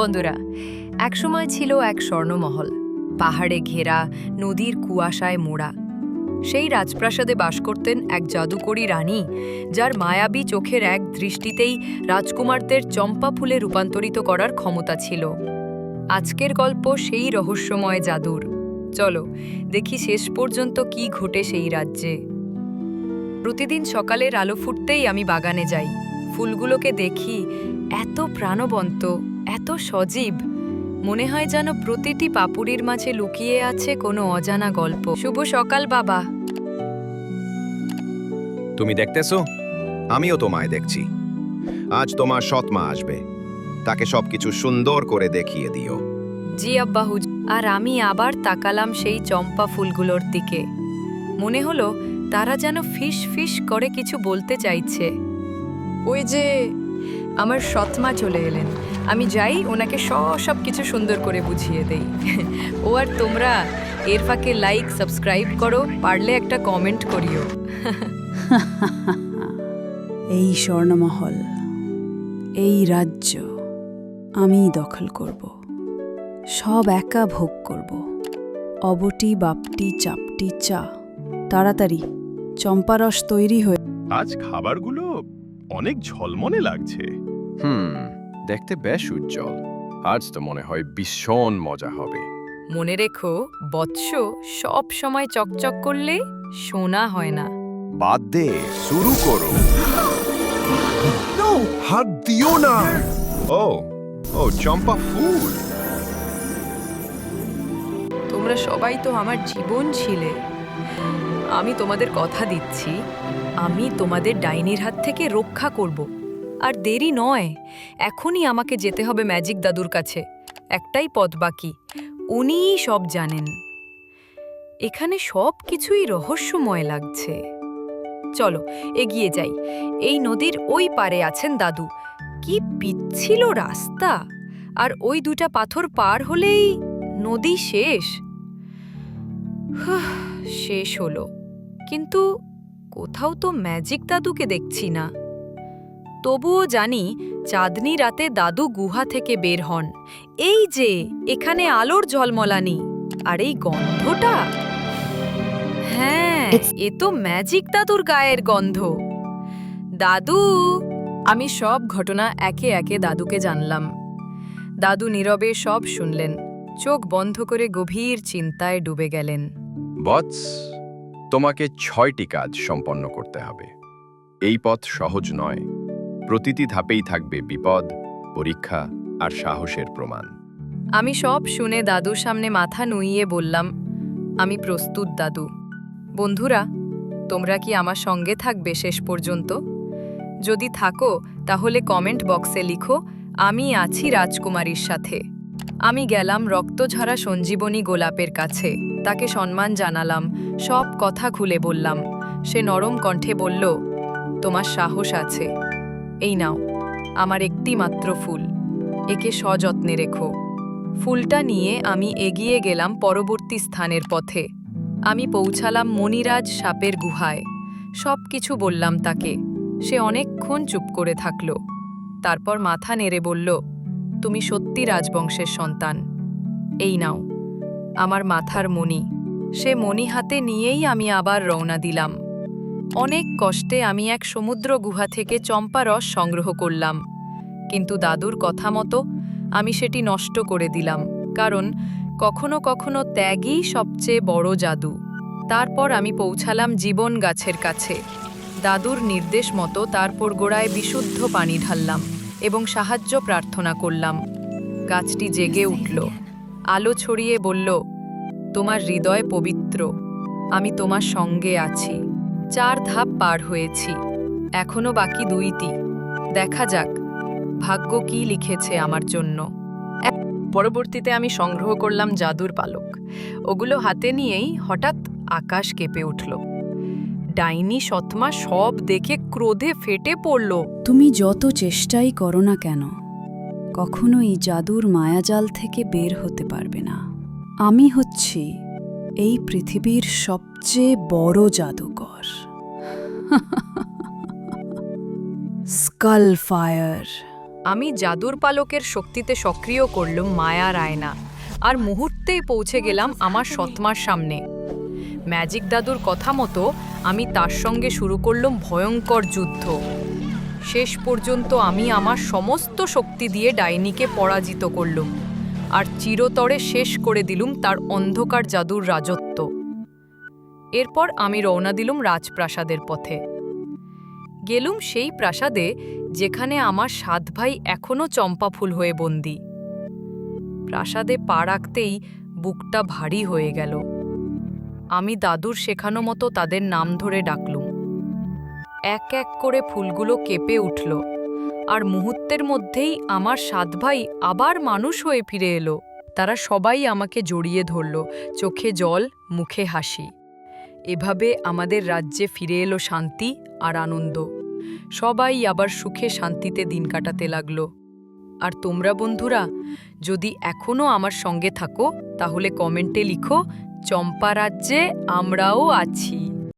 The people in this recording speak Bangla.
বন্ধুরা, একসময় ছিল এক স্বর্ণমহল, পাহাড়ে ঘেরা নদীর কুয়াশায় মোড়া। সেই রাজপ্রাসাদে বাস করতেন এক জাদুকরী রানী, যার মায়াবী চোখের এক দৃষ্টিতেই রাজকুমারদের চম্পা ফুলে রূপান্তরিত করার ক্ষমতা ছিল। আজকের গল্প সেই রহস্যময় জাদুর। চলো, দেখি শেষ পর্যন্ত কি ঘটে সেই রাজ্যে। প্রতিদিন সকালের আলো ফুটতেই আমি বাগানে যাই। ফুলগুলোকে দেখি এত প্রাণবন্ত। এত সজীব। মনে হয় যেন প্রতিটি পাপুড়ির মাঝে লুকিয়ে আছে কোনো অজানা গল্প। শুভ সকাল বাবা। তুমি দেখতেছো? আমিও তোমায় দেখছি। আজ তোমার সৎমা আসবে। তাকে সবকিছু সুন্দর করে দেখিয়ে দিও। জি আব্বা হুজ। আর আমি আবার তাকালাম সেই চম্পা ফুলগুলোর দিকে। মনে হলো তারা যেন ফিস ফিস করে কিছু বলতে চাইছে। ওই যে আমার সৎমা চলে এলেন। আমি যাই ওনাকে সব সব কিছু সুন্দর করে বুঝিয়ে দেই। ও আর তোমরা এর ফাঁকে লাইক সাবস্ক্রাইব করো পারলে একটা কমেন্ট করিও। এই স্বর্ণমহল এই রাজ্য আমি দখল করব। সব একা ভোগ করব। অবটি বাপটি চাপটি চা তাড়াতাড়ি চম্পারস তৈরি হয়ে আজ খাবারগুলো অনেক ঝলমনে লাগছে। হুম দেখতে বেশ উজ্জ্বল। আজ তো মনে হয় ভীষণ মজা হবে। মনে রেখো বৎস সব সময় চকচক করলে সোনা হয় না। বাদ দে শুরু করো। হাত দিও না। ও ও চম্পা ফুল। তোমরা সবাই তো আমার জীবন ছিলে। আমি তোমাদের কথা দিচ্ছি। আমি তোমাদের ডাইনির হাত থেকে রক্ষা করব। আর দেরি নয়, এখনই আমাকে যেতে হবে ম্যাজিক দাদুর কাছে। একটাই পথ বাকি, উনিই সব জানেন। এখানে সব কিছুই রহস্যময় লাগছে। চলো, এগিয়ে যাই। এই নদীর ওই পারে আছেন দাদু। কি পিচ্ছিল রাস্তা! আর ওই দুটা পাথর পার হলেই নদী শেষ। শেষ হলো। কিন্তু কোথাও তো ম্যাজিক দাদুকে দেখছি না। তবুও জানি চাঁদনি রাতে দাদু গুহা থেকে বের হন। এই যে এখানে আলোর ঝলমলানি। আর এই গন্ধটা? হ্যাঁ এ তো ম্যাজিক দাদুর গায়ের গন্ধ। দাদু আমি সব ঘটনা একে একে দাদুকে জানলাম। দাদু নীরবে সব শুনলেন। চোখ বন্ধ করে গভীর চিন্তায় ডুবে গেলেন। বৎস তোমাকে ছয়টি কাজ সম্পন্ন করতে হবে। এই পথ সহজ নয়। প্রতিটি ধাপেই থাকবে বিপদ, পরীক্ষা আর সাহসের প্রমাণ। আমি সব শুনে দাদুর সামনে মাথা নুইয়ে বললাম, আমি প্রস্তুত, দাদু। বন্ধুরা, তোমরা কি আমার সঙ্গে থাকবে শেষ পর্যন্ত? যদি থাকো, তাহলে কমেন্ট বক্সে লিখো, আমি আছি রাজকুমারীর সাথে। আমি গেলাম রক্তঝরা সঞ্জীবনী গোলাপের কাছে তাকে সম্মান জানালাম, সব কথা খুলে বললাম। সে নরম কণ্ঠে বলল, তোমার সাহস আছে। এই নাও, আমার একটি মাত্র ফুল। একে সযত্নে রেখো। ফুলটা নিয়ে আমি এগিয়ে গেলাম পরবর্তী স্থানের পথে। আমি পৌঁছালাম মণিরাজ সাপের গুহায়। সব কিছু বললাম তাকে। সে অনেকক্ষণ চুপ করে থাকল। তারপর মাথা নেড়ে বলল, তুমি সত্যি রাজবংশের সন্তান। এই নাও। আমার মাথার মণি। সে মণি হাতে নিয়েই আমি আবার রওনা দিলাম। অনেক কষ্টে আমি এক সমুদ্র গুহা থেকে চম্পা রস সংগ্রহ করলাম। কিন্তু দাদুর কথা মতো আমি সেটি নষ্ট করে দিলাম, কারণ কখনো কখনো ত্যাগই সবচেয়ে বড় জাদু। তারপর আমি পৌঁছালাম জীবন গাছের কাছে। দাদুর নির্দেশ মতো তারপর গোড়ায় বিশুদ্ধ পানি ঢাললাম এবং সাহায্য প্রার্থনা করলাম। গাছটি জেগে উঠল। আলো ছড়িয়ে বলল, তোমার হৃদয় পবিত্র। আমি তোমার সঙ্গে আছি। চার ধাপ পার হয়েছি। এখনও বাকি দুইটি। দেখা যাক, ভাগ্য কি লিখেছে আমার জন্য। পরবর্তীতে আমি সংগ্রহ করলাম জাদুর পালক। ওগুলো হাতে নিয়েই হঠাৎ আকাশ কেঁপে উঠল। ডাইনি সৎমা সব দেখে ক্রোধে ফেটে পড়ল। তুমি যত চেষ্টাই করো না কেন কখনোই জাদুর মায়াজাল থেকে বের হতে পারবে না। আমি হচ্ছি এই পৃথিবীর সবচেয়ে বড় জাদুকর। Skull fire. আমি জাদুর পালকের শক্তিতে সক্রিয় করলুম মায়ার আয়না, আর মুহূর্তেই পৌঁছে গেলাম আমার সৎমার সামনে। ম্যাজিক দাদুর কথা মতো আমি তার সঙ্গে শুরু করলাম ভয়ঙ্কর যুদ্ধ। শেষ পর্যন্ত আমি আমার সমস্ত শক্তি দিয়ে ডাইনিকে পরাজিত করলুম, আর চিরতরে শেষ করে দিলুম তার অন্ধকার জাদুর রাজত্ব। এরপর আমি রওনা দিলুম রাজপ্রাসাদের পথে। গেলুম সেই প্রাসাদে যেখানে আমার সাত ভাই এখনও চম্পা ফুল হয়ে বন্দি। প্রাসাদে পা রাখতেই বুকটা ভারী হয়ে গেল। আমি দাদুর শেখানো মতো তাদের নাম ধরে ডাকলুম। এক এক করে ফুলগুলো কেঁপে উঠল। আর মুহূর্তের মধ্যেই আমার সাত ভাই আবার মানুষ হয়ে ফিরে এলো। তারা সবাই আমাকে জড়িয়ে ধরল, চোখে জল, মুখে হাসি। এভাবে আমাদের রাজ্যে ফিরে এলো শান্তি আর আনন্দ। সবাই আবার সুখে শান্তিতে দিন কাটাতে লাগল। আর তোমরা বন্ধুরা, যদি এখনও আমার সঙ্গে থাকো, তাহলে কমেন্টে লিখো, চম্পা রাজ্যে আমরাও আছি।